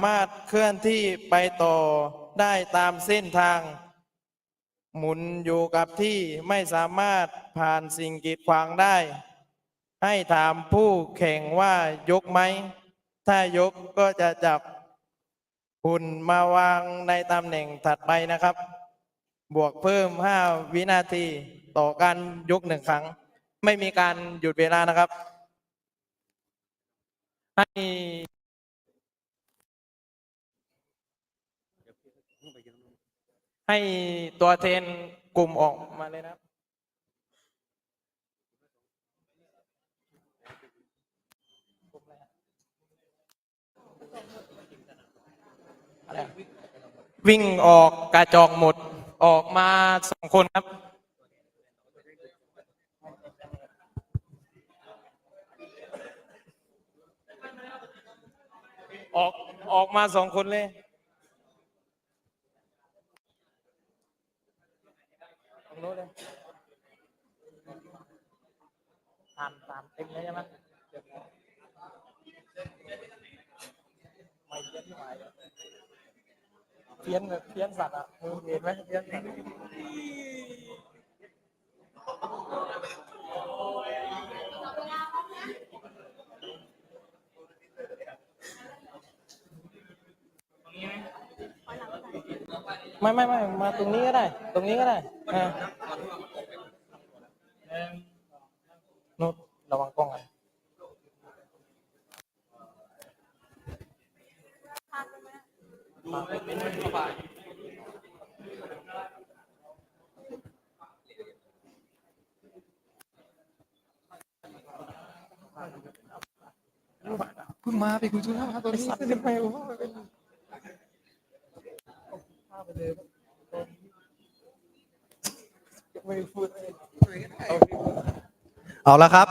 สามารถเคลื่อนที่ไปต่อได้ตามเส้นทาง หมุนอยู่กับที่ไม่สามารถผ่านสิ่งกีดขวางได้ ให้ถามผู้แข่งว่ายกไหม ถ้ายกก็จะจับหุ่นมาวางในตำแหน่งถัดไปนะครับ บวกเพิ่ม 5 วินาทีต่อการยกหนึ่งครั้ง ไม่มีการหยุดเวลานะครับ ให้ ให้ตัวเทนกลุ่มออกมาเลยนะครับอะไรอะวิ่งออกกระจอกหมดออกมาสองคนครับ ออกออกมาสองคนเลยตรง โน้นเลยตามตามเต็มเลยใช่ไหมไม่เพี้ยนที่ไหมายเพี้ยนแบบเพี้ยนสัตว์อะมึงเห็นไหมเพี้ยนสัตว์ไม่ไม่ไม่มาตรงนี้ก็ได้ ตรงนี้ก็ได้ อ่าโน้ตระวังกล้องอะเพิ่งมาไปคุยธุระมาตอนนี้สัตว์ทำไมวะไม่พู เอาละครับ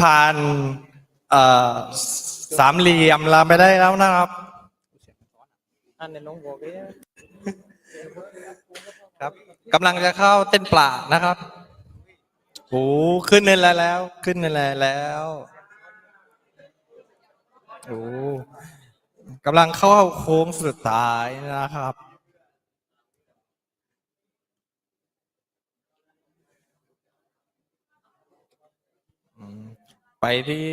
ผ่านสามเหลี่ยมเราไปได้แล้วนะครับกเลยครับกำลังจะเข้าเต้นปลานะครับโอ้ขึ้นเนินแล้วแล้ว ขึ้นเนินแล้วแล้วโอ้กำลังเข้าโค้งสุดท้ายนะครับ ไปที่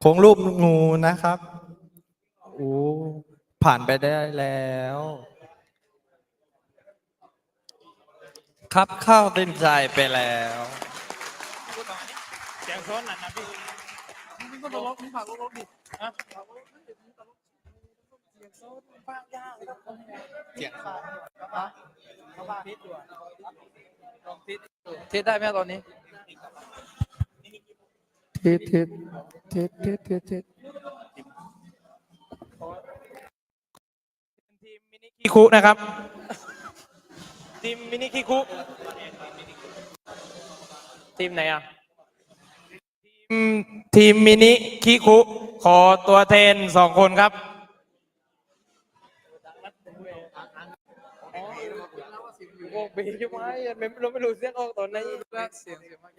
โค้งรูปงูนะครับโอ้ผ่านไปได้แล้ว ครับเข้าเต้นใจไปแล้วเสียงโซนหนักนะพี่นี่ก็ลบนี่ฝากลบดิ ฮะเสียงฟากยากเสียงฟากฮะเขาฟากทิศอยู่อะลองทิศเทสได้ไหมตอนนี้เทสเทสเทสเทสเทสเทสทีมมินิคิคุนะครับทีมมินิคิคุทีมไหนอะทีมทีมมินิคิคุขอตัวแทนสองคนครับ โอ้เบยจุ๊บไม้ไม่เราไม่รู้เสียงออกตอนไหนเสียงเสียงมาก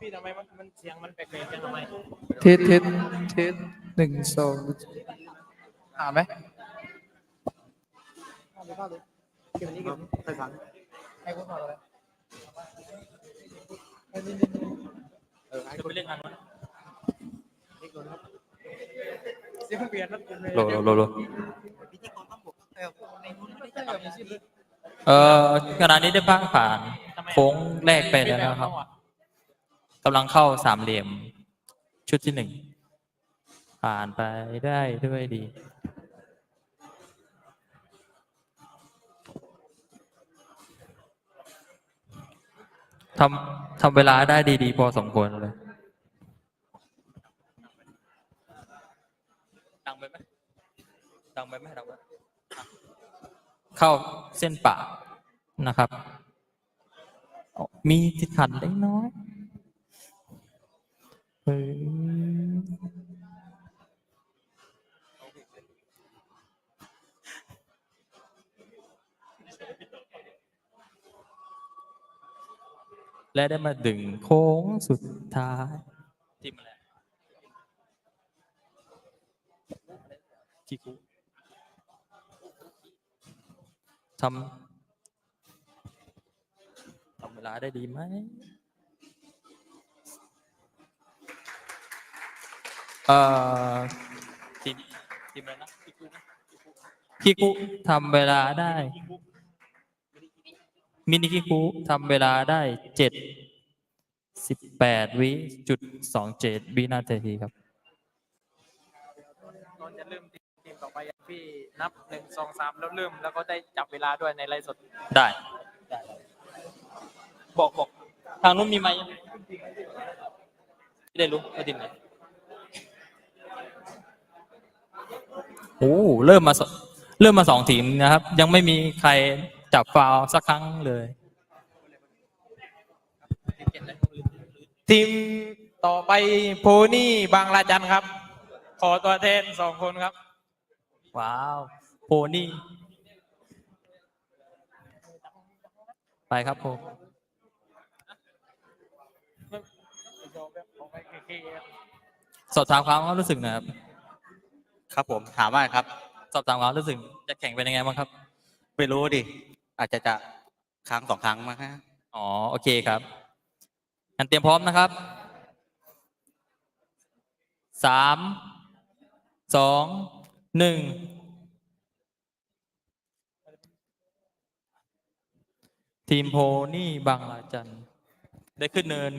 พี่ทำไมมันมันเสียงมันแปลกๆจังทำไมเทสเทสเทสหนึ่งสองหาไหม จะไปเล่นงานมันเสียงเปลี่ยนแล้วเป็นไงโลโลโลโลเอ่อขณะนี้ได้บ้างผ่านโค้งแรกไปแล้วนะครับกำลังเข้าสามเหลี่ยมชุดที่หนึ่งผ่านไปได้ด้วยดี ทำทำเวลาได้ดีๆ พอสมควรเลยดังไปไหมดังไปไหมดังไปเข้าเส้นปากนะครับ มีติดขัดเล็กน้อยเฮ้ย และได้มาดึงโค้งสุดท้ายทีมอะไรคิคุทำทำเวลาได้ดีไหมเอ่อทีมทีมอะไรนะคิคุทำเวลาได้ มินิคิคุทำเวลาได้เจ็ดสิบแปดวิจุดสองเจ็ดวินาทีครับก่อนจะเริ่มทีมต่อไปอะพี่นับหนึ่งสองสามแล้วเริ่มแล้วก็ได้จับเวลาด้วยในไลฟ์สดได้บอกบอกทางนู้นมีไหมค์ยังไม่ได้รู้ว่าทีมไหนโอ้เริ่มมาสเริ่มมาสองทีมนะครับ ยังไม่มีใคร จับฟาวล์สักครั้งเลย ทีมต่อไปโพนี่บางราจันครับ ขอตัวแทนสองคนครับ ว้าวโพนี่ ไปครับโพสอบถามความรู้สึกหนะครับ ครับผมถามว่าครับ สอบถามความรู้สึกจะแข่งเป็นยังไงบ้างครับ ไม่รู้ดิ อาจจะจะครั้งสองครั้งมั้งฮะอ๋อโอเคครับงั้นเตรียมพร้อมนะครับสามสองหนึ่งทีมโพนี่บางลาจันได้ขึ้นเนิน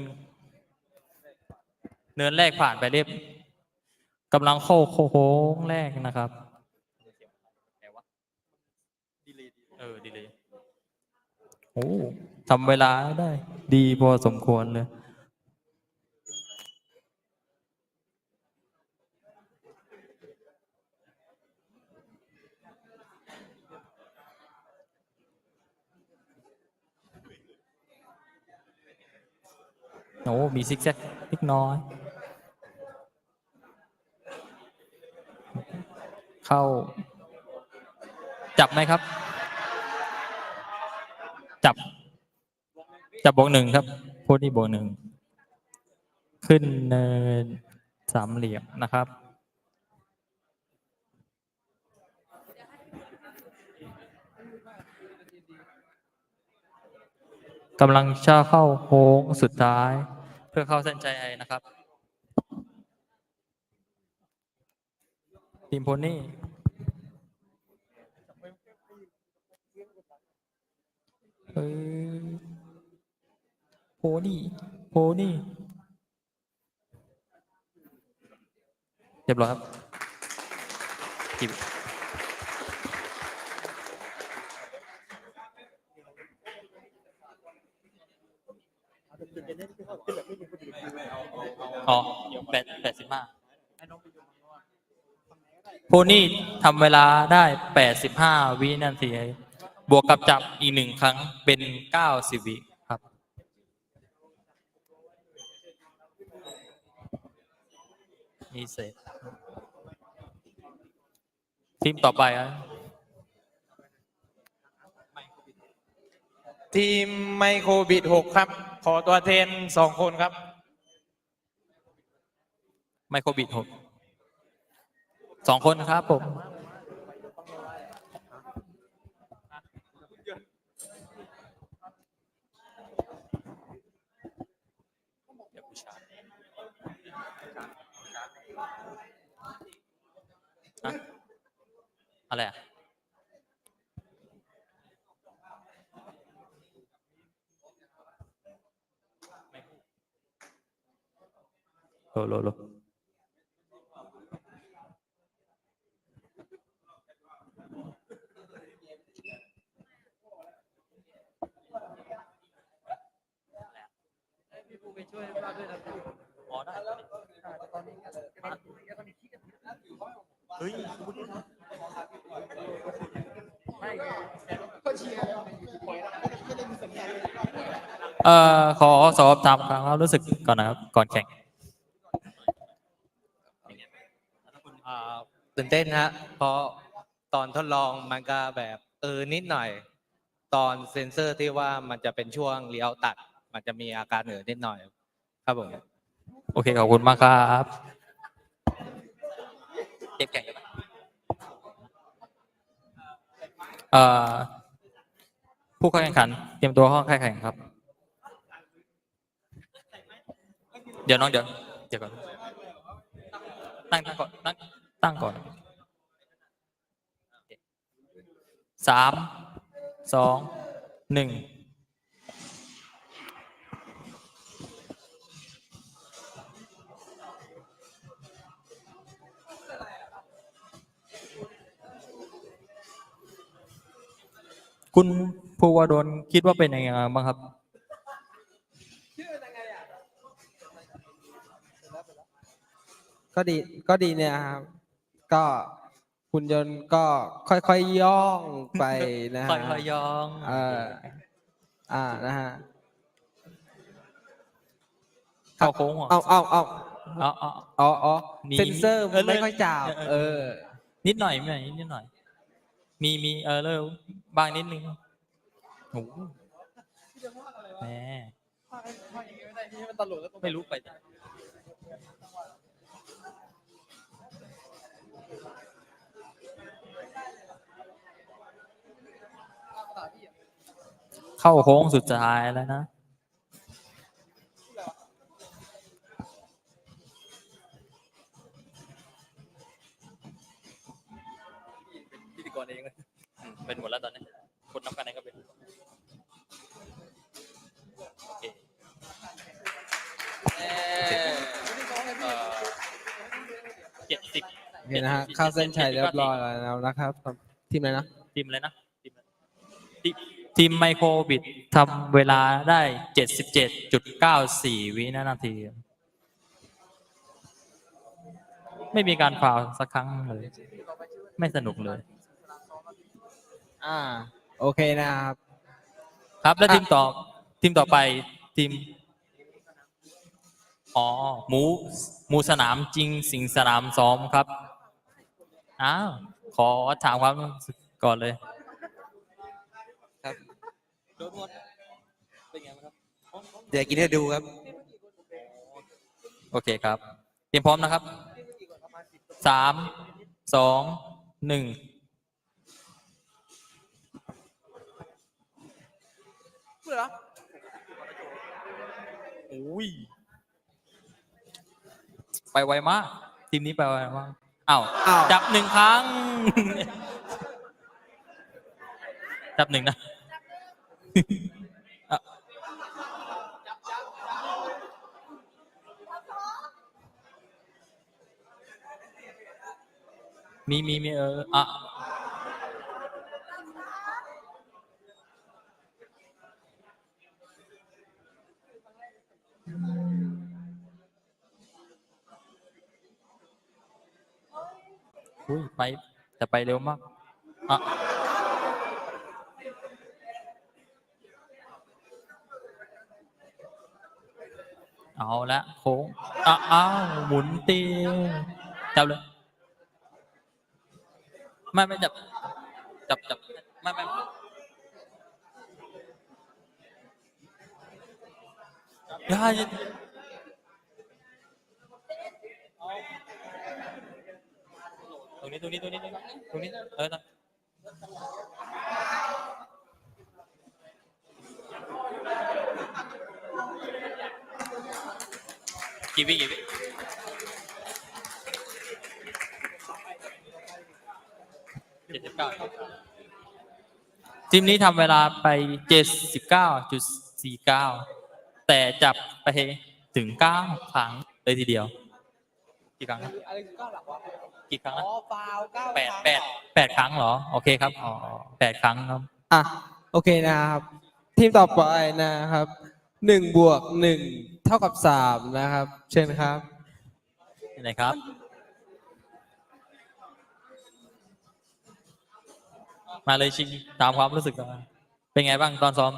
เนินแรกผ่านไปเรียบกำลังเข้าโค้งแรกนะครับเออดีเลย โอ้ทำเวลาได้ ดีพอสมควรเลยโอ้มีซิกแซกเล็กน้อย เข้า จับไหมครับ จับ จับบวกหนึ่งครับพูดที่บวกหนึ่งขึ้นเนินสามเหลี่ยมนะครับ กำลังจะเข้าโค้งสุดท้าย เพื่อเข้าเส้นใจนะครับทีมโพนี่ เออโพนี่โพนี่เรียบร้อยครับทีมอ๋อแปดแปดสิบห้าโพนี่ทำเวลาได้แปดสิบห้าวินาที บวกกับจับอีกหนึ่งครั้งเป็นเก้าสิบวิครับมีเศษทีมต่อไปอะทีมไมโครบิดหกครับ ขอตัวแทนสองคนครับ ไมโครบิดหกสองคนครับผม อะอะไรอะโลโลโล ฮ้ยเอ่อขอสอบถามความรู้สึกก่อนนะครับ ก่อนแข่งอ่าตื่นเต้นฮะเพราะตอนทดลองมันก็แบบเออนิดหน่อย ตอนเซนเซอร์ที่ว่ามันจะเป็นช่วงเลี้ยวตัด มันจะมีอาการเหนื่อยนิดหน่อย ครับผม โอเค ขอบคุณมากครับ เก็บแข่งกันไหมเอ่อผู้เข้าแข่งขัน เตรียมตัวเข้าแข่งขันครับ เดี๋ยวน้องเดี๋ยวเดี๋ยวก่อนตั้งตั้งก่อนตั้งตั้งก่อนสามสองหนึ่ง คุณภูวดลคิดว่าเป็นยังไงบ้างครับก็ดีก็ดีเนี่ยครับ ก็หุ่นยนต์ก็ค่อยๆย่องไปนะฮะค่อยๆย่องเอออ่านะฮะเข้าโค้งเหรอเอาเอาเอาเอาเอาอ๋ออ๋อมีเซนเซอร์เออไม่ค่อยจับเออเอเอออนิดหน่อยนิดหน่อยนิดหน่อย มีมีเออเลอร์บางนิดนึงโอ้โหแหมไม่รู้ไปเข้าโค้งสุดท้ายแล้วนะ เคนะฮะเข้าเส้นชัยเรียบร้อยแล้วนะครับทีมอะไรนะทีมอะไรนะทีมอะไรทีมทีมไมโครบิดทำเวลาได้เจ็ดสิบเจ็ดจุดเก้าสี่วินาที ไม่มีการฟาวล์สักครั้งเลย ไม่สนุกเลย อ่า โอเคนะครับ ครับแล้วทีมต่อทีมต่อไปทีมอ๋อหมูหมูสนามจริงสิงสนามซ้อมครับ อ้าวขอถามความรู้สึกก่อนเลย ครับโดนหมดเป็นไงบ้างครับเดี๋ยวกินให้ดูครับ โอเคครับเตรียมพร้อมนะครับสามสองหนึ่งอุ้ยไปไวมากทีมนี้ไปไวมาก อ้าวอ้าว จับหนึ่งครั้ง จับหนึ่งนะอะมีมีมีเอออะอุ้ยไป แต่ไปเร็วมากอะเอาละโค้งอ้าวหมุนเตียวจับเลยไม่ไม่จับจับจับไม่ไม่อย่าอย่า ตรงนี้ตรงนี้ตรงนี้ตรงนี้ตรงนี้เออนะกี่วิกี่วิเจ็ดสิบเก้าทีมนี้ทำเวลาไปเจ็ดสิบเก้าจุดสี่เก้าแต่จับไปถึงเก้าครั้งเลยทีเดียวกี่ครั้งนะ กี่ครั้งนะแปดแปดแปดครั้งเหรอ โอเคครับอ๋อแปดครั้งครับ อะโอเคนะครับ ทีมต่อไปนะครับหนึ่งบวกหนึ่งเท่ากับสามนะครับ เชิญครับไหนครับ มาเลยชิงตามความรู้สึกก่อนเป็นไงบ้างตอนซ้อม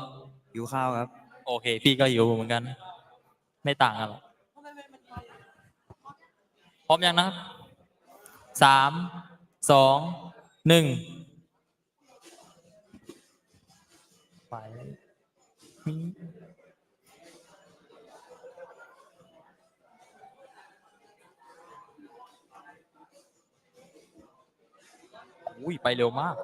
หิวข้าวครับ โอเค พี่ก็อยู่เหมือนกัน ไม่ต่างกันหรอกพร้อมยังนะครับ สามสองหนึ่งไปอุ้ยไปเร็วมาก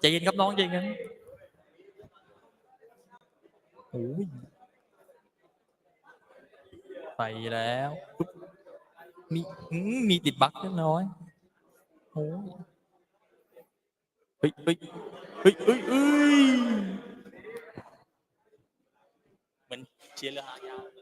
ใจเย็นครับน้องใจเย็นโอ้ย ไปแล้วมีมีติดบั๊กเล็กน้อยโอ้ยเฮ้ยเฮ้ยเฮ้ยเฮ้ยเฮ้ยเหมือนเชียร์เรือหางยาว